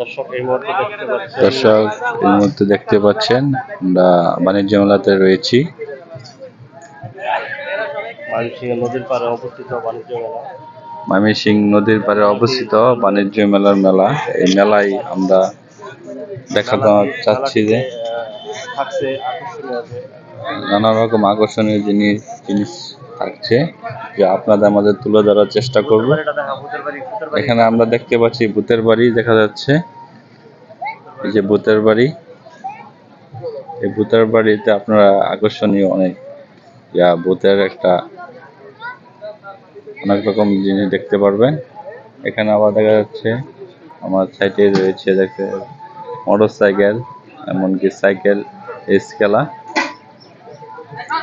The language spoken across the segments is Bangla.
দর্শক এই মুহূর্তে দেখতে পাচ্ছেন আমরা বাণিজ্য মেলাতে রয়েছি। মানসিংহ নদীর পাড়ে অবস্থিত বাণিজ্য ময়মনসিং নদীর পাড়ে অবস্থিত বাণিজ্য মেলার মেলা। এই মেলায় আমরা দেখাতে চাচ্ছি যে নানা রকম আকর্ষণীয় জিনিস জিনিস থাকছে। যে আপনাদের আমাদের তুলে ধরার চেষ্টা করব। এখানে আমরা দেখতে পাচ্ছি ভূতের বাড়ি দেখা যাচ্ছে। এই যে ভূতের বাড়ি। এই ভূতের বাড়িতে আপনারা আকর্ষণীয় অনেক ইয়া ভূতের একটা অনেক রকম জিনিস দেখতে পারবেন। এখানে আবার দেখা যাচ্ছে আমার সাইডে রয়েছে দেখতে মোটর সাইকেল এমনকি সাইকেল এসকেলা।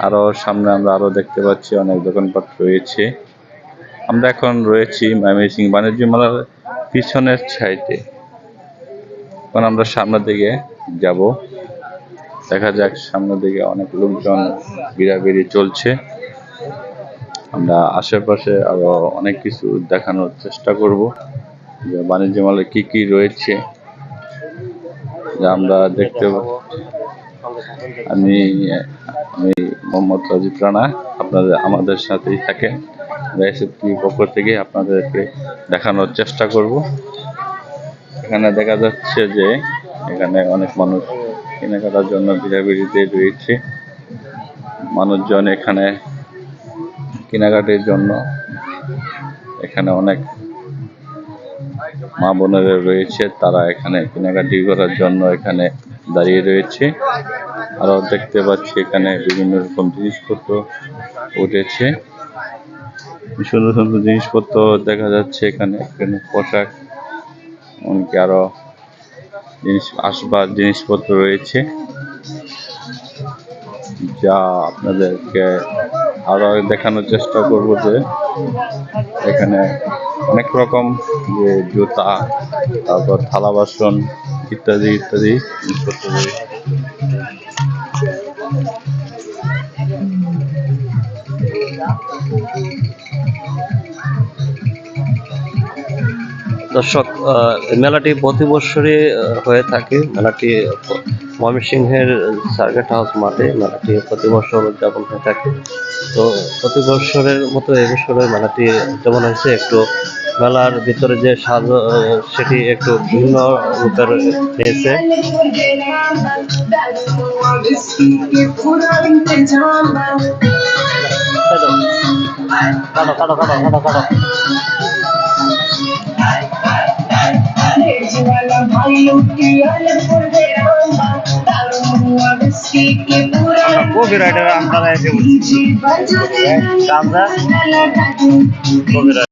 আরও সামনে আমরা আরও দেখতে পাচ্ছি, অনেক দোকানপাট রয়েছে। আমরা এখন রয়েছি ময়মনসিং বাণিজ্য মেলার পিছনের সাইডে। এখন আমরা সামনের দিকে যাব। দেখা যাক সামনের দিকে অনেক লোকজন বিড়াবিড়ি চলছে। আমরা আশেপাশে আরও অনেক কিছু দেখানোর চেষ্টা করব যে বাণিজ্য মেলায় কি কি রয়েছে। যা আমরা দেখতে আমি আমি মোহাম্মদ রাজীব রানা, আপনাদের, আমাদের সাথেই থাকেন। এসএফটি পক্ষ থেকে আপনাদেরকে দেখানোর চেষ্টা করব। এখানে দেখা যাচ্ছে যে এখানে অনেক মানুষ কেনাকাটার জন্য ভিড়াভিড়িতে রয়েছে। মানুষজন এখানে কেনাকাটির জন্য এখানে অনেক মা বোনেরা রয়েছে। তারা এখানে কেনাকাটি করার জন্য এখানে দাঁড়িয়ে রয়েছে। আরও দেখতে পাচ্ছি এখানে বিভিন্ন রকম জিনিসপত্র উঠেছে। সুন্দর সুন্দর জিনিসপত্র দেখা যাচ্ছে এখানে। এখানে পোশাক এমনকি আরও জিনিস আসবাব জিনিসপত্র রয়েছে। যা আপনাদেরকে আরও দেখানোর চেষ্টা করব যে এখানে অনেক রকম যে জুতা, তারপর থালা বাসন ইত্যাদি ইত্যাদি জিনিসপত্র দর্শক মেলাটি প্রতি বছরে হয়ে থাকে। মেলাটি ময়মনসিংহের সার্কেট হাউস মাঠে মেলাটি প্রতি বছর উদযাপন হয়ে থাকে। তো প্রতি বছরের মতো এবছরের মেলাটি যেমন হয়েছে। একটু মেলার ভিতরে যে সাজ সেটি একটু ভিন্ন রূপের হয়েছে কাটো কাটো কাটো কাটো কাটো। কপিরাইটের আন্দাজ আছে কপিরাইট